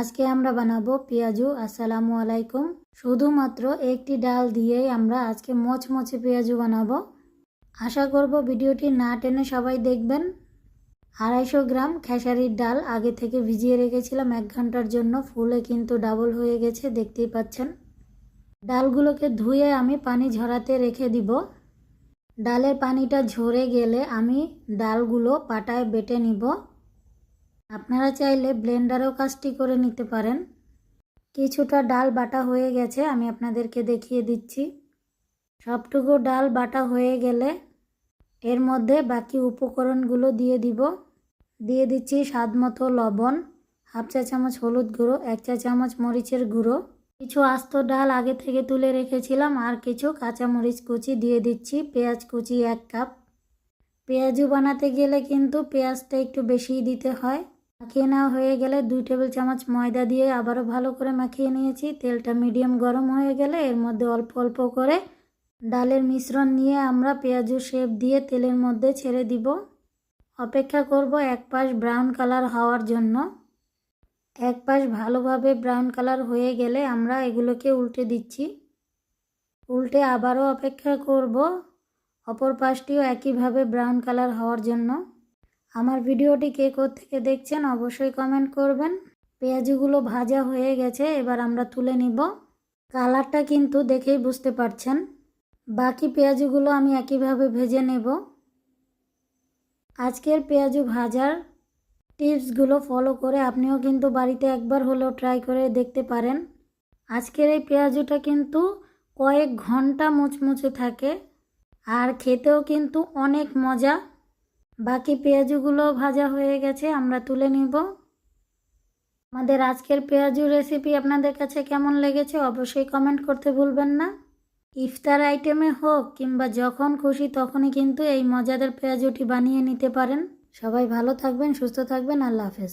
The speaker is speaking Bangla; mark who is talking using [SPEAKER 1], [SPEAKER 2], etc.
[SPEAKER 1] আজকে আমরা বানাবো পেঁয়াজু, আসসালামু আলাইকুম। শুধুমাত্র একটি ডাল দিয়েই আমরা আজকে মচমচে পেঁয়াজু বানাবো। আশা করব ভিডিওটি না টেনে সবাই দেখবেন। আড়াইশো গ্রাম খেসারির ডাল আগে থেকে ভিজিয়ে রেখেছিলাম, এক ঘণ্টার জন্য। ফুলে কিন্তু ডাবল হয়ে গেছে, দেখতেই পাচ্ছেন। ডালগুলোকে ধুয়ে আমি পানি ঝরাতে রেখে দিব। ডালের পানিটা ঝরে গেলে আমি ডালগুলো পাটায় বেটে নিব। আপনারা চাইলে ব্লেন্ডারেও কাজটি করে নিতে পারেন। কিছুটা ডাল বাটা হয়ে গেছে, আমি আপনাদেরকে দেখিয়ে দিচ্ছি। সবটুকু ডাল বাটা হয়ে গেলে এর মধ্যে বাকি উপকরণগুলো দিয়ে দিব। দিয়ে দিচ্ছি স্বাদ মতো লবণ, হাফ চা চামচ হলুদ গুঁড়ো, এক চা চামচ মরিচের গুঁড়ো। কিছু আস্ত ডাল আগে থেকে তুলে রেখেছিলাম, আর কিছু কাঁচামরিচ কুচি দিয়ে দিচ্ছি, পেঁয়াজ কুচি এক কাপ। পেঁয়াজু বানাতে গেলে কিন্তু পেঁয়াজটা একটু বেশিই দিতে হয়। মাখিয়ে নেওয়া হয়ে গেলে দুই টেবিল চামচ ময়দা দিয়ে আবারও ভালো করে মাখিয়ে নিয়েছি। তেলটা মিডিয়াম গরম হয়ে গেলে এর মধ্যে অল্প অল্প করে ডালের মিশ্রণ নিয়ে আমরা পেঁয়াজু শেপ দিয়ে তেলের মধ্যে ছেড়ে দিব। অপেক্ষা করব এক পাশ ব্রাউন কালার হওয়ার জন্য। এক পাশ ভালোভাবে ব্রাউন কালার হয়ে গেলে আমরা এগুলোকে উল্টে দিচ্ছি। উল্টে আবারও অপেক্ষা করব। অপর পাশটিও একইভাবে ব্রাউন কালার হওয়ার জন্য। আমার ভিডিওটি কে থেকে দেখছেন অবশ্যই কমেন্ট করবেন। পেঁয়াজগুলো ভাজা হয়ে গেছে, এবার আমরা তুলে নিব। কালারটা কিন্তু দেখেই বুঝতে পারছেন। বাকি পেঁয়াজগুলো আমি একইভাবে ভেজে নেব। আজকের পেঁয়াজু ভাজার টিপসগুলো ফলো করে আপনিও কিন্তু বাড়িতে একবার হলেও ট্রাই করে দেখতে পারেন। আজকের এই পেঁয়াজুটা কিন্তু কয়েক ঘণ্টা মুচমুচে থাকে, আর খেতেও কিন্তু অনেক মজা। বাকি পেঁয়াজুগুলো ভাজা হয়ে গেছে, আমরা তুলে নিব। আমাদের আজকের পেঁয়াজু রেসিপি আপনাদের কাছে কেমন লেগেছে অবশ্যই কমেন্ট করতে ভুলবেন না। ইফতার আইটেমে হোক কিংবা যখন খুশি তখনই কিন্তু এই মজাদার পেঁয়াজুটি বানিয়ে নিতে পারেন। সবাই ভালো থাকবেন, সুস্থ থাকবেন, আল্লাহ হাফেজ।